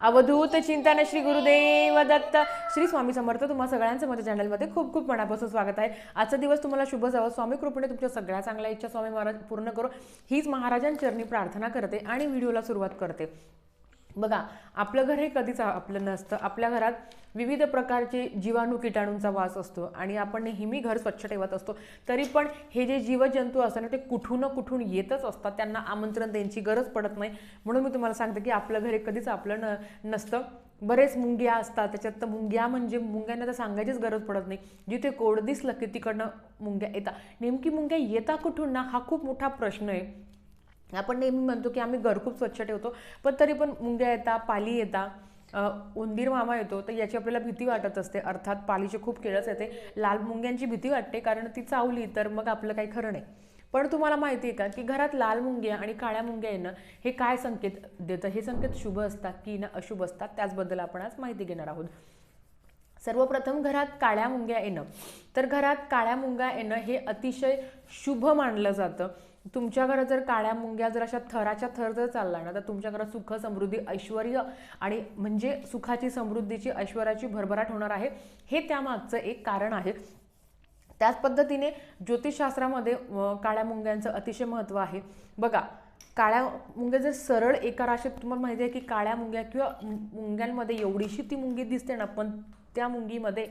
अवधूत चिंतन श्री गुरुदेव दत्त. श्री स्वामी समर्थ तुम्हा सगळ्यांचं माझ्या चॅनलमध्ये खूप खूप मनापासून स्वागत आहे. आजचा दिवस तुम्हाला शुभ जावं. स्वामी कृपेने तुमच्या सगळ्या चांगल्या इच्छा स्वामी महाराज पूर्ण करो. हीच महाराजांचरणी प्रार्थना करते आणि व्हिडिओला सुरुवात करते. बघा आपलं घर हे कधीच आपलं नसतं. आपल्या घरात विविध प्रकारचे जीवाणू किटाणूंचा वास असतो आणि आपण नेहमी घर स्वच्छ ठेवत असतो. तरी पण हे जे जीवजंतू असतात ना ते कुठून ना कुठून येतच असतात. त्यांना आमंत्रण द्यायची गरज पडत नाही. म्हणून मी तुम्हाला सांगते की आपलं घर हे कधीच आपलं न नसतं. बरेच मुंग्या असतात. त्याच्यात तर मुंग्या म्हणजे मुंग्यांना तर सांगायचीच गरज पडत नाही. जिथे कोड दिसलं की तिकडनं मुंग्या येतात. नेमकी मुंग्या येता कुठून ना हा खूप मोठा प्रश्न आहे. आपण नेहमी म्हणतो की आम्ही घर खूप स्वच्छ ठेवतो पण तरी पण मुंग्या येतात पाली येतात उंदीर मामा येतो तर याची आपल्याला भीती वाटत असते. अर्थात पालीचे खूप केळच येते. लाल मुंग्यांची भीती वाटते कारण ती चावली तर मग आपलं काही खरं नाही. पण तुम्हाला माहिती आहे का की घरात लाल मुंग्या आणि काळ्या मुंग्या येणं हे काय संकेत देतं? हे संकेत शुभ असतात की ना अशुभ असतात? त्याचबद्दल आपण आज माहिती घेणार आहोत. सर्वप्रथम घरात काळ्या मुंग्या येणं. तर घरात काळ्या मुंग्या येणं हे अतिशय शुभ मानलं जातं. तुमच्या घरात जर काळ्या मुंग्या जर अशा थराच्या थर जर चालला ना तर तुमच्या घरात सुख समृद्धी ऐश्वर आणि म्हणजे सुखाची समृद्धीची ऐश्वर्याची भरभराट होणार आहे. हे त्यामागचं एक कारण आहे. त्याच पद्धतीने ज्योतिषशास्त्रामध्ये काळ्या मुंग्यांचं अतिशय महत्त्व आहे. बघा काळ्या मुंग्या जर सरळ एका राशीत तुम्हाला माहिती आहे की काळ्या मुंग्या किंवा मुंग्यांमध्ये एवढीशी ती मुंगी दिसते ना पण त्या मुंगीमध्ये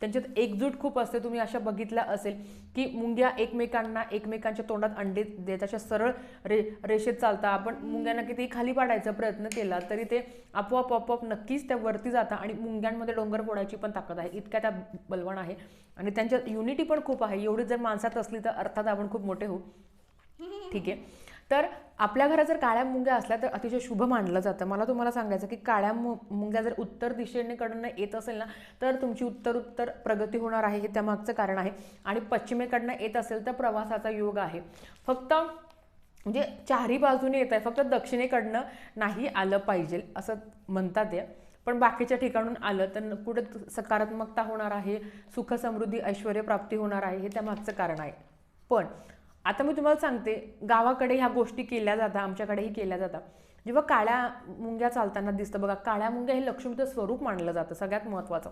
त्यांच्यात एकजूट खूप असते. तुम्ही अशा बघितल्या असेल की मुंग्या एकमेकांना एकमेकांच्या तोंडात अंडे देत अशा सरळ रे रेषेत चालता आपण मुंग्यांना किती खाली पाडायचा प्रयत्न केला तरी ते आपोआप आपोआप नक्कीच त्या वरती जातात आणि मुंग्यांमध्ये डोंगर फोडायची पण ताकद आहे. इतक्या त्या बलवान आहे. आणि त्यांच्यात युनिटी पण खूप आहे. एवढी जर माणसात असली तर अर्थात आपण खूप मोठे होऊ. ठीक आहे. तर आपल्या घरात जर काळ्या मुंग्या असल्या तर अतिशय शुभ मानलं जातं. मला तुम्हाला सांगायचं की काळ्या मु मुंग्या जर उत्तर दिशेनेकडनं येत असेल ना तर तुमची उत्तर उत्तर प्रगती होणार आहे हे त्यामागचं कारण आहे. आणि पश्चिमेकडनं येत असेल तर प्रवासाचा योग आहे. फक्त म्हणजे चारही बाजूने येत आहे फक्त दक्षिणेकडनं नाही आलं पाहिजे असं म्हणतात ते. पण बाकीच्या ठिकाणून आलं तर कुठे सकारात्मकता होणार आहे सुख समृद्धी ऐश्वर प्राप्ती होणार आहे हे त्यामागचं कारण आहे. पण आता मी तुम्हाला सांगते गावाकडे ह्या गोष्टी केल्या जातात आमच्याकडेही केल्या जातात. जेव्हा काळ्या मुंग्या चालताना दिसतं बघा काळ्या मुंग्या हे लक्ष्मीचं स्वरूप मानलं जातं सगळ्यात महत्त्वाचं.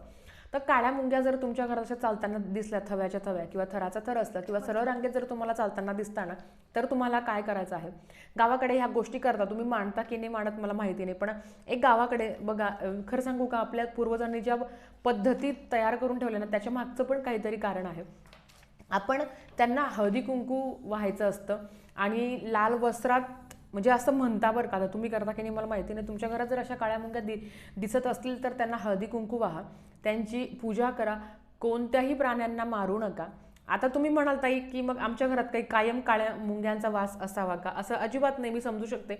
तर काळ्या मुंग्या जर तुमच्या घरात अशा चालताना दिसल्या थव्याच्या थव्या किंवा थराचा थर असला किंवा सरळ रांगेत जर तुम्हाला चालताना दिसताना तर तुम्हाला काय करायचं आहे? गावाकडे ह्या गोष्टी करता तुम्ही मांडता की नाही मांडत मला माहिती नाही पण एक गावाकडे बघा खरं सांगू का आपल्या पूर्वजांनी ज्या पद्धती तयार करून ठेवल्या ना त्याच्या मागचं पण काहीतरी कारण आहे. आपण त्यांना हळदी कुंकू व्हायचं असतं. आणि लाल वस्त्रात म्हणजे असं म्हणता बरं का आता तुम्ही करता की नाही मला माहिती नाही. तुमच्या घरात जर अशा काळ्या मुंग्या दि दिसत असतील तर त्यांना हळदी कुंकू व्हा. त्यांची पूजा करा. कोणत्याही प्राण्यांना मारू नका. आता तुम्ही म्हणाल ताई की मग आमच्या घरात काही कायम काळ्या मुंग्यांचा वास असावा का? असं अजिबात नाही मी समजू शकते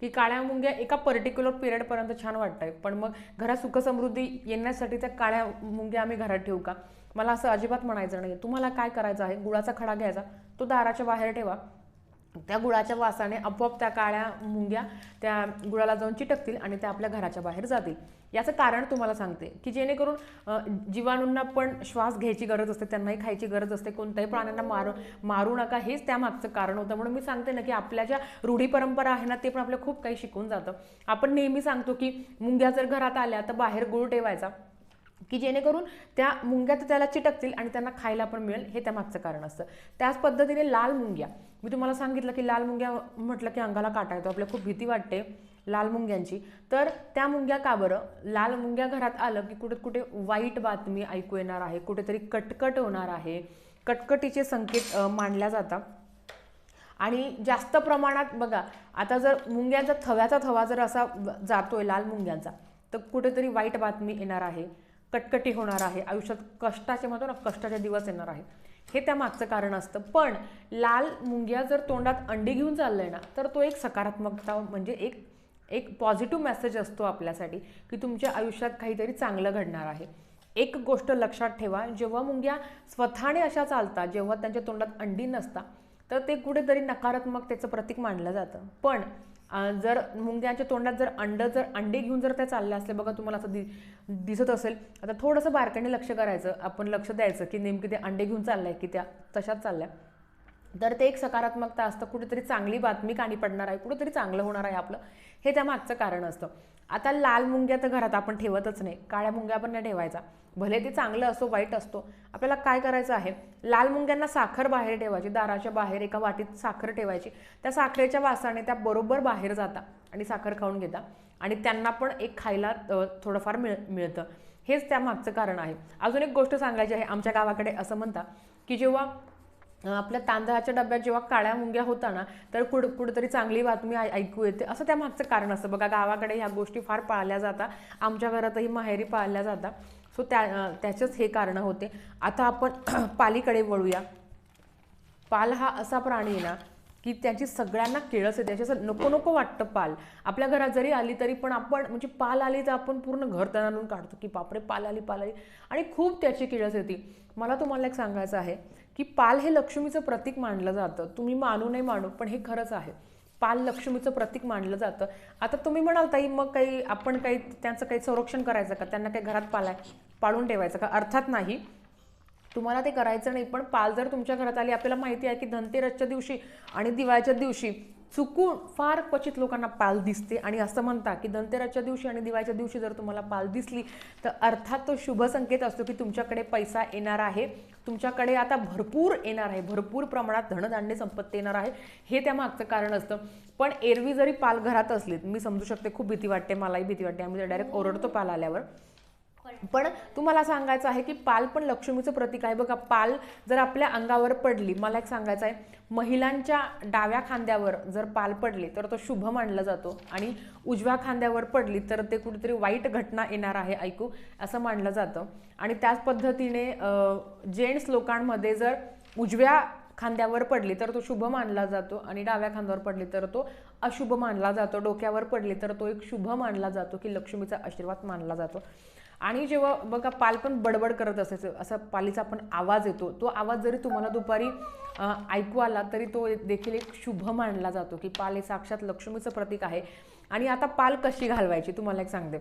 की काळ्या मुंग्या एका पर्टिक्युलर पिरियडपर्यंत छान वाटत आहे पण मग घरात सुखसमृद्धी येण्यासाठी त्या काळ्या मुंग्या आम्ही घरात ठेवू का? मला असं अजिबात म्हणायचं नाही तुम्हाला काय करायचं आहे? गुळाचा खडा घ्यायचा. तो दाराच्या बाहेर ठेवा. त्या गुळाच्या वासाने आपोआप त्या काळ्या मुंग्या त्या गुळाला जाऊन चिटकतील आणि त्या आपल्या घराच्या बाहेर जातील. याचं कारण तुम्हाला सांगते की जेणेकरून जीवाणूंना पण श्वास घ्यायची गरज असते त्यांनाही खायची गरज असते कोणत्याही प्राण्यांना मारू मारू नका हेच त्यामागचं कारण होतं. म्हणून मी सांगते ना की आपल्या ज्या रूढी परंपरा आहे ना ते पण आपल्या खूप काही शिकून जातं. आपण नेहमी सांगतो की मुंग्या जर घरात आल्या तर बाहेर गुळ ठेवायचा. की जेणेकरून त्या मुंग्या तर त्याला चिटकतील आणि त्यांना खायला पण मिळेल हे त्यामागचं कारण असतं. त्याच पद्धतीने लाल मुंग्या. मी तुम्हाला सांगितलं की लाल मुंग्या म्हटलं की अंगाला काटा येतो आपल्याला खूप भीती वाटते लाल मुंग्यांची. तर त्या मुंग्या का बरं? लाल मुंग्या घरात आलं की कुठे कुठे वाईट बातमी ऐकू येणार आहे कुठेतरी कटकट होणार आहे. कटकटीचे संकेत मांडल्या जातात. आणि जास्त प्रमाणात बघा आता जर मुंग्यांचा थव्याचा थवा जर असा जातोय लाल मुंग्यांचा तर कुठेतरी वाईट बातमी येणार आहे. कटकटी होणार आहे. आयुष्यात कष्टाचे म्हणतो ना कष्टाचे दिवस येणार आहे हे त्या मागचं कारण असतं. पण लाल मुंग्या जर तोंडात अंडी घेऊन चाललंय ना तर तो एक सकारात्मकता म्हणजे एक एक पॉझिटिव्ह मेसेज असतो आपल्यासाठी की तुमच्या आयुष्यात काहीतरी चांगलं घडणार आहे. एक गोष्ट लक्षात ठेवा जेव्हा मुंग्या स्वतःने अशा चालतात जेव्हा त्यांच्या तोंडात अंडी नसतात तर ते कुठेतरी नकारात्मक त्याचं प्रतीक मानलं जातं. पण जर मुंग्यांच्या तोंडात जर अंड जर अंडे घेऊन जर त्या चालल्या असल्या बघा तुम्हाला असं दि दिसत असेल आता थोडंसं बारकाईने लक्ष करायचं आपण लक्ष द्यायचं की नेमकी ते अंडे घेऊन चाललंय की त्या तशाच चालल्या. तर ते एक सकारात्मकता असतं कुठेतरी चांगली बातमी काणी पडणार आहे कुठेतरी चांगलं होणार आहे आपलं हे त्या मागचं कारण असतं. आता लाल मुंग्या तर घरात आपण ठेवतच नाही. काळ्या मुंग्या पण नाही ठेवायचा. भले ते चांगलं असो वाईट असतो आपल्याला काय करायचं आहे? लाल मुंग्यांना साखर बाहेर ठेवायची. दाराच्या बाहेर एका वाटीत साखर ठेवायची. त्या साखरेच्या वासाने त्या बरोबर बाहेर जाता आणि साखर खाऊन घेता. आणि त्यांना पण एक खायला थोडंफार मिळ मिळतं. हेच त्या मागचं कारण आहे. अजून एक गोष्ट सांगायची आहे. आमच्या गावाकडे असं म्हणता की जेव्हा आपल्या तांदळाच्या डब्यात जेव्हा काळ्या मुंग्या होता ना तर कुड कुठेतरी चांगली बातमी ऐ- ऐकू येते. असं त्या मागचं कारण असतं. बघा गावाकडे ह्या गोष्टी फार पाळल्या जातात. आमच्या घरातही माहेरी पाळल्या जातात. सो त्या त्याचेच हे कारणं होते. आता आपण पालीकडे वळूया. पाल हा असा प्राणी आहे ना की त्याची सगळ्यांना किळस येते. त्याच्या नको नको वाटतं पाल. आपल्या घरात जरी आली तरी पण आपण म्हणजे पाल आली तर आपण पूर्ण घर तणारून काढतो की बापरे पाल आली पाल आली. आणि खूप त्याची किळस येते. मला तुम्हाला एक सांगायचं आहे. की पाल हे लक्ष्मीचं प्रतीक मानलं जातं. तुम्ही मानू नाही मानू पण हे खरंच आहे. पाल लक्ष्मीचं प्रतीक मानलं जातं. आता तुम्ही म्हणाल ताई मग काही आपण काही त्यांचं काही संरक्षण करायचं का? त्यांना काही घरात पालाय पाळून ठेवायचं का? अर्थात नाही. तुम्हाला ते करायचं नाही पण पाल जर तुमच्या घरात आली आपल्याला माहिती आहे की धनतेरसच्या दिवशी आणि दिवाळीच्या दिवशी चुकून फार क्वचित लोकांना पाल दिसते. आणि असं म्हणता की धनतेरसच्या दिवशी आणि दिवाळीच्या दिवशी जर तुम्हाला पाल दिसली तर अर्थात तो शुभ संकेत असतो की तुमच्याकडे पैसा येणार आहे. तुमच्याकडे आता भरपूर येणार आहे. भरपूर प्रमाणात धनधान्य संपत्ती येणार आहे. हे त्या मागचं कारण असतं. पण एरवी जरी पाल घरात असलीत मी समजू शकते खूप भीती वाटते मलाही भीती वाटते. आम्ही डायरेक्ट ओरडतो पाल आल्यावर. पण तुम्हाला सांगायचं आहे की पाल पण लक्ष्मीचं प्रतीक आहे. बघा पाल जर आपल्या अंगावर पडली मला एक सांगायचं आहे महिलांच्या डाव्या खांद्यावर जर पाल पडली तर तो शुभ मानला जातो. आणि उजव्या खांद्यावर पडली तर ते कुठेतरी वाईट घटना येणार आहे ऐकू असं मानलं जातं. आणि त्याच पद्धतीने जेंट्स लोकांमध्ये जर उजव्या खांद्यावर पडली तर तो शुभ मानला जातो. आणि डाव्या खांद्यावर पडली तर तो अशुभ मानला जातो. डोक्यावर पडली तर तो एक शुभ मानला जातो की लक्ष्मीचा आशीर्वाद मानला जातो. आणि जेव्हा बघा पाल पण बडबड करत असायचं. असा पालीचा पण आवाज येतो. तो आवाज जरी तुम्हाला दुपारी ऐकू आला तरी तो देखील एक शुभ मानला जातो की पाल हे साक्षात लक्ष्मीचं प्रतीक आहे. आणि आता पाल कशी घालवायची? तुम्हाला एक सांगते.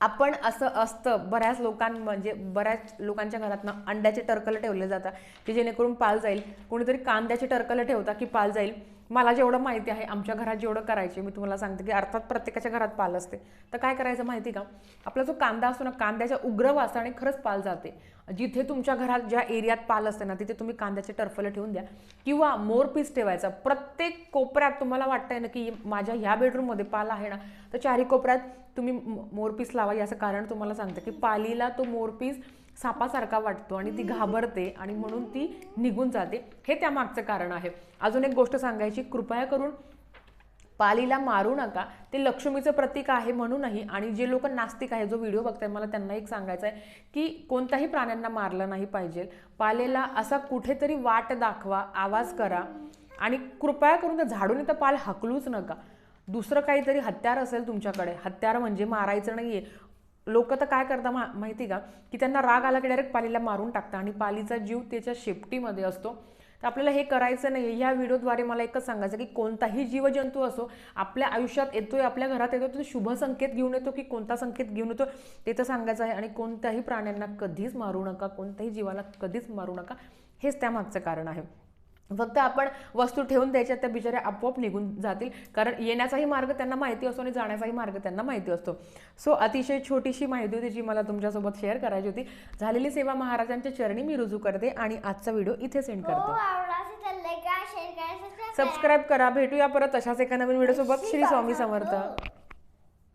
आपण असं असतं बऱ्याच लोकां म्हणजे बऱ्याच लोकांच्या घरातनं अंड्याचे टरकलं ठेवले जातात की जेणेकरून पाल जाईल. कोणीतरी कांद्याचे टरकलं ठेवता की पाल जाईल. मला जेवढं माहिती आहे आमच्या घरात जेवढं करायचे मी तुम्हाला सांगते की अर्थात प्रत्येकाच्या घरात पाल असते. तर काय करायचं माहिती का? आपला जो कांदा असतो ना कांद्याच्या उग्र वासाने खरंच पाल जाते. जिथे तुमच्या घरात ज्या एरियात पाल असते ना तिथे तुम्ही कांद्याचे टर्फलं ठेवून द्या. किंवा मोरपीस ठेवायचा. प्रत्येक कोपऱ्यात तुम्हाला वाटतंय ना की माझ्या ह्या बेडरूममध्ये पाल आहे ना तर चारही कोपऱ्यात तुम्ही मोरपीस लावा. याचं कारण तुम्हाला सांगतं की पालीला तो मोरपीस सापासारखा वाटतो आणि ती घाबरते आणि म्हणून ती निघून जाते. हे त्या मागचं कारण आहे. अजून एक गोष्ट सांगायची कृपया करून पालीला मारू नका. ते लक्ष्मीचं प्रतीक आहे म्हणूनही आणि जे लोक नास्तिक आहे जो व्हिडिओ बघताय मला त्यांना एक सांगायचं आहे की कोणत्याही प्राण्यांना मारलं नाही पाहिजे. पालेला असा कुठेतरी वाट दाखवा आवाज करा आणि कृपया करून त्या झाडून इथं पाल हकलूच नका. दुसरं काहीतरी हत्यार असेल तुमच्याकडे. हत्यार म्हणजे मारायचं नाहीये. लोक तर काय करता मा माहिती का? की त्यांना राग आला की डायरेक्ट पालीला मारून टाकता आणि पालीचा जीव त्याच्या शेपटीमध्ये असतो. तर आपल्याला हे करायचं नाही ह्या व्हिडिओद्वारे मला एकच सांगायचं की कोणताही जीवजंतू असो आपल्या आयुष्यात येतोय आपल्या घरात येतो तो शुभ संकेत घेऊन येतो की कोणता संकेत घेऊन येतो ते तर सांगायचं आहे. आणि कोणत्याही प्राण्यांना कधीच मारू नका कोणत्याही जीवाला कधीच मारू नका. हेच त्यामागचं कारण आहे. फक्त आपण वस्तू ठेवून द्यायच्या त्या बिचाऱ्या आपोआप निघून जातील. कारण येण्याचाही मार्ग त्यांना माहिती असतो आणि जाण्याचाही मार्ग त्यांना माहिती असतो. सो अतिशय छोटीशी माहिती होती जी मला तुमच्यासोबत शेअर करायची होती. झालेली सेवा महाराजांच्या चरणी मी रुजू करते आणि आजचा व्हिडिओ इथे सेंड हो करते. सबस्क्राईब सबस्क्राईब करा भेटूया परत अशाच एका नवीन व्हिडिओ सोबत. श्री स्वामी समर्थ.